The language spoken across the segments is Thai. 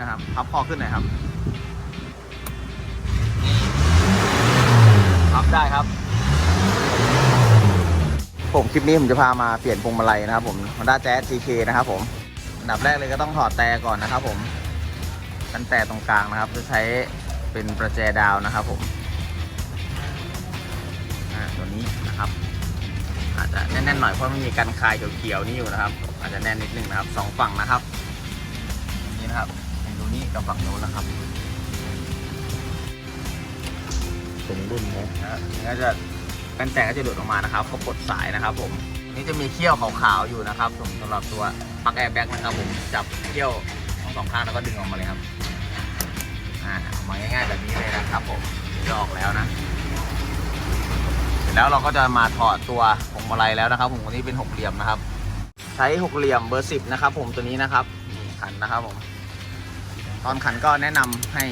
นะครับพับคอขึ้นหน่อยครับพับได้ครับ ผมคลิปนี้ผมจะพามาเปลี่ยนพวงมาลัยนะครับผม Honda Jazz GK นะครับผมอันดับแรกเลยก็ต้องถอดแต่ก่อนนะครับ ผมกันแต่ตรงกลางนะครับ จะใช้เป็นประแจดาวนะครับ ผมอ่าตัวนี้นะครับ อาจจะแน่นๆหน่อยเพราะมันมีกันคายเขียวๆนี่อยู่นะครับ อาจจะแน่นนิดนึงนะครับสองฝั่งนะครับนี่นะครับ นตัวนี้กับฝั่งโน้นนะครับสมรุ่นนะนะนี่ก็จะกันแต่ก็จะหลุดออกมานะครับเขาปลดสายนะครับผมอันนี้จะมีเขี้ยวขาวๆอยู่นะครับผมสำหรับตัวปลั๊กแอร์แบ็กนะครับผมจับเขี้ยวทั้งสองข้างแล้วก็ดึงออกมาเลยครับอ่าออกมาง่ายๆแบบนี้เลยนะครับผมจะออกแล้วนะเสร็จแล้วเราก็จะมาถอดตัวพวงมาลัยแล้วนะครับ ผมตัวนี้เป็นหกเหลี่ยมนะครับ ใช้หกเหลี่ยมเบอร์สิบนะครับ ผมตัวนี้นะครับนี่ขันนะครับผม ตอนขันก็แนะนำให้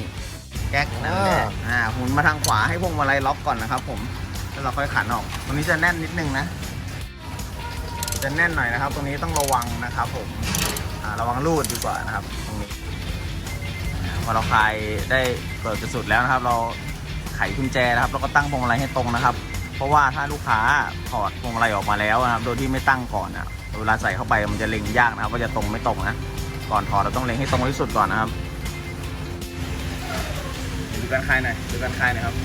แก๊กนั่นแหละอ่าหมุนมาทางขวาให้พวงมาลัยล็อกก่อนนะครับผมแล้วเราค่อยขันออก ตรงนี้จะแน่นนิดนึงนะ จะแน่นหน่อยนะครับ ตรงนี้ต้องระวังนะครับ ผมอ่าระวังรูดดีกว่านะครับ ตรงนี้อ่าพอเราคลายได้เปิดจะสุดแล้วนะครับ เราไขกุญแจนะครับแล้วก็ตั้งพวงมาลัยให้ตรงนะครับ เพราะว่าถ้าลูกค้าถอดพวงมาลัยออกมาแล้วนะครับโดยที่ไม่ตั้งก่อนอะเวลาใส่เข้าไปมันจะเล็งยากนะครับว่าจะตรงไม่ตรงนะ ก่อนถอดเราต้องเล็งให้ตรงที่สุดก่อนนะครับดู การคลายหน่อยดูการคลายหน่อยครับ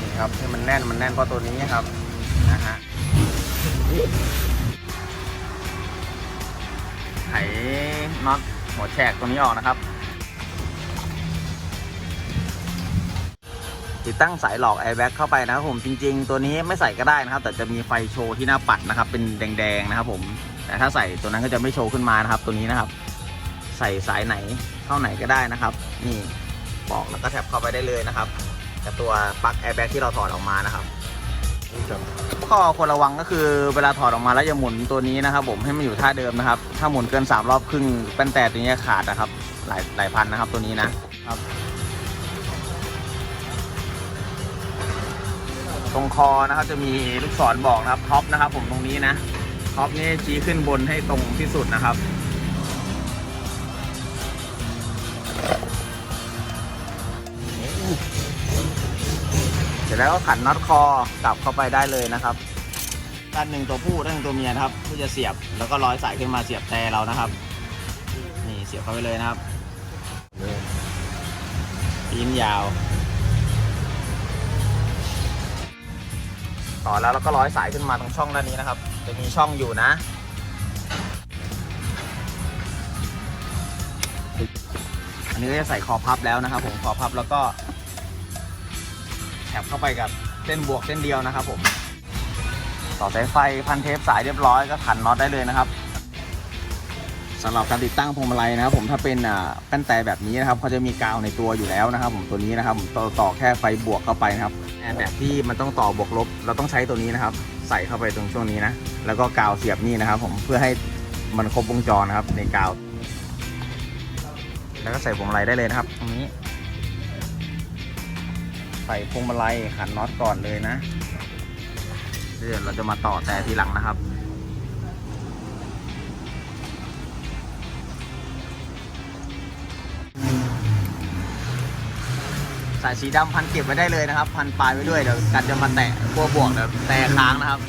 นี่ครับให้มันแน่นมันแน่นเพราะตัวนี้ครับนะฮะไขน็อตหัวแฉกตัวนี้ออกนะครับ ติดตั้งสายหลอกแอร์แบ็กเข้าไปนะครับผมจริง ๆ ตัวนี้ไม่ใส่ก็ได้นะครับ แต่จะมีไฟโชว์ที่หน้าปัดนะครับ เป็นแดงๆนะครับผมแต่ถ้าใส่ตัวนั้นก็จะไม่โชว์ขึ้นมานะครับ ตัวนี้นะครับ ใส่สายไหนเข้าไหนก็ได้นะครับ นี่ บอกแล้วก็แท็บเข้าไปได้เลยนะครับกับตัวปลั๊กแอร์แบ็กที่เราถอดออกมานะครับนี่จังข้อควรระวังก็คือเวลาถอดออกมาแล้วอย่าหมุนตัวนี้นะครับผมให้มันอยู่ท่าเดิมนะครับ ถ้าหมุนเกิน 3 รอบครึ่งแป้นแต่ตัวนี้จะขาดนะครับ หลายหลายพันนะครับตัวนี้นะครับ ตรงคอนะครับจะมีลูกศรบอกนะครับท็อปนะครับ ผมตรงนี้นะท็อปนี่ชี้ขึ้นบนให้ตรงที่สุดนะครับ แล้วก็ขันน็อตคอกลับเข้าไปได้เลยนะครับ ด้านหนึ่งตัวผู้ด้านหนึ่งตัวเมียนะครับเพื่อจะเสียบแล้วก็ร้อยสายขึ้นมาเสียบแต่เรานะครับ นี่เสียบเข้าไปเลยนะครับปีนยาว ต่อแล้วเราก็ร้อยสายขึ้นมาตรงช่องด้านนี้นะครับ จะมีช่องอยู่นะอันนี้ก็จะใส่คอพับแล้วนะครับผมคอพับแล้วก็ แถบเข้าไปกับเส้นบวกเส้นเดียวนะครับผม ต่อสายไฟพันเทปสายเรียบร้อยก็ขันน็อตได้เลยนะครับสำหรับการติดตั้งพวงมาลัยนะครับผมถ้าเป็นอ่าแป้นแต่แบบนี้นะครับเขาจะมีกาวในตัวอยู่แล้วนะครับ ผมตัวนี้นะครับผมต่อต่อแค่ไฟบวกเข้าไปนะครับแแบบที่มันต้องต่อบวกลบ เราต้องใช้ตัวนี้นะครับ ใส่เข้าไปตรงช่วงนี้นะแล้วก็กาวเสียบนี่นะครับ ผมเพื่อให้มันครบวงจรนะครับในกาว แล้วก็ใส่พวงมาลัยได้เลยนะครับ ตรงนี้ ใส่พวงมาลัยขันน็อตก่อนเลยนะเดี๋ยวเราจะมาต่อแต่ทีหลังนะครับสายสีดำพันเก็บไว้ได้เลยนะครับ พันปลายไว้ด้วยเดี๋ยวกันจะมาแตะขั้วบวกเดี๋ยวแต่ค้างนะครับ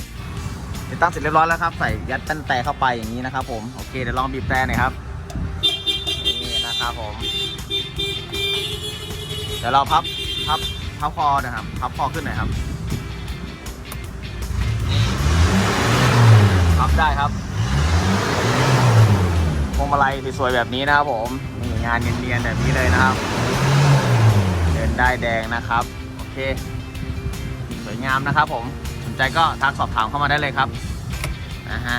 ติดตั้งเสร็จเรียบร้อยแล้วครับ ใส่ยัดแป้นแต่เข้าไปอย่างนี้นะครับผมโอเคเดี๋ยวลองบีบแต่หน่อยครับนี่นะครับผมเดี๋ยวเราพับพับ พับคอนะครับพับคอขึ้นหน่อยครับพับได้ครับพวงมาลัยสวยๆแบบนี้นะครับผมนี่งานเนียนๆแบบนี้เลยนะครับ เดินได้แดงนะครับ โอเค สวยงามนะครับผมสนใจก็ทักสอบถามเข้ามาได้เลยครับนะฮะ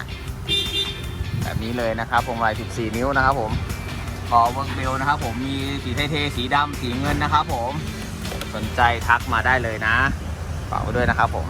แบบนี้เลยนะครับพวงมาลัย 14 นิ้วนะครับผมขอเวิร์กเบลนะครับผมมีสีเทๆสีดำสีเงินนะครับผม สนใจทักมาได้เลยนะฝากไว้ด้วยนะครับผม